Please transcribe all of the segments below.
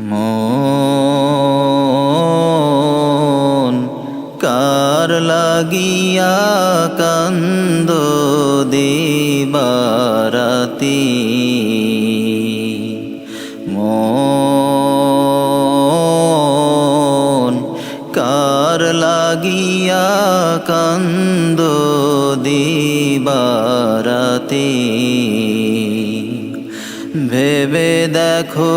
মন কার লাগিয়া কান্দ দিবারাতি? মন কার লাগিয়া কান্দ দিবারাতি? ভেবে দেখো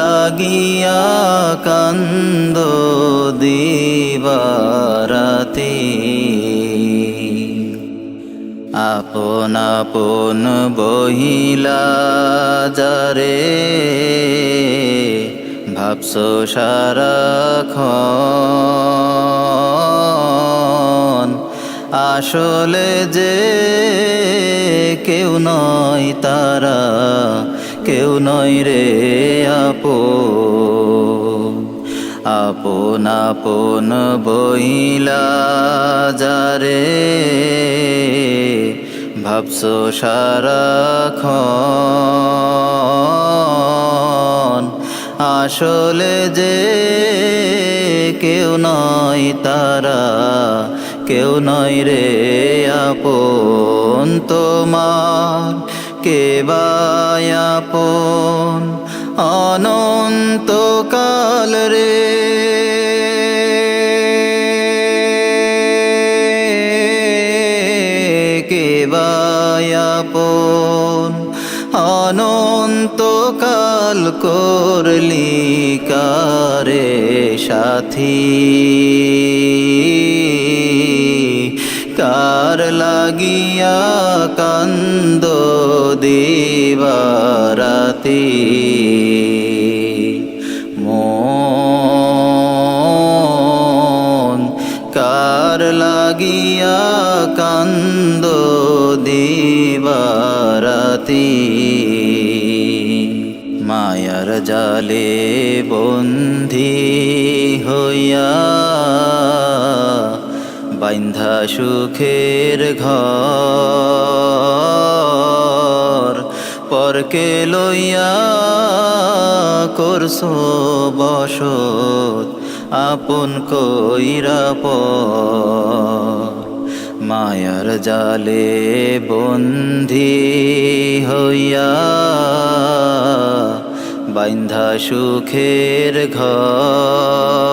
লাগিয়া কান্দ দিবারাতি। আপন আপন বহিলা যারে ভাবস সারাক্ষণ। আসলে যে কেউ নয় তারা কেউ নয় রে আপো আপন আপন বইলা যারে ভাবস সারাক্ষণ আসলে যে কেউ নয় তারা, কেউ নয় রে আপন তোমার। কে আপন অনন্তকাল রে। কে আপন অনন্তকাল করলি কারে সাথী? কার লাগিয়া কান্দ দিবারাতি। মন কার লাগিয়া কান্দ দিবারাতি। মায়ার জালে বন্ধি হইয়া বাইন্ধা সুখের ঘর, পরকে লইয়া করছ বসত, আপন কইরা পর। মায়ার জালে বন্ধি হইয়া বাইন্ধা সুখের ঘর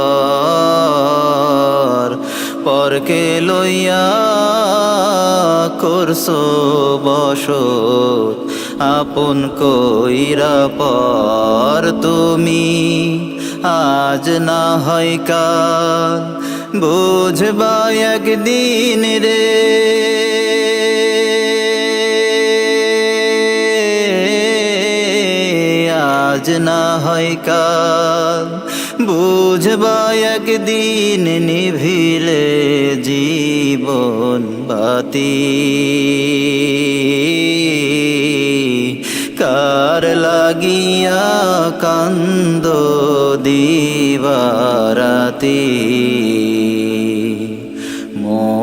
পরকে লইয়া করছ বসত, আপন কইরা পর তুমি। আজ না হয় কাল, বুঝবা একদিন রে। আজ না হয় কাল বুঝবা একদিন নিভিলে জীবন বাতি। কার লাগিয়া কান্দ দিবারাতি? মন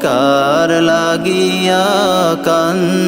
কার লাগিয়া কান্দ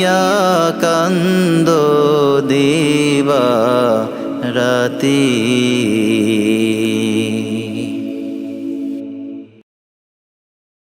কাঁদিয়া কান্দ দেবা রাতি।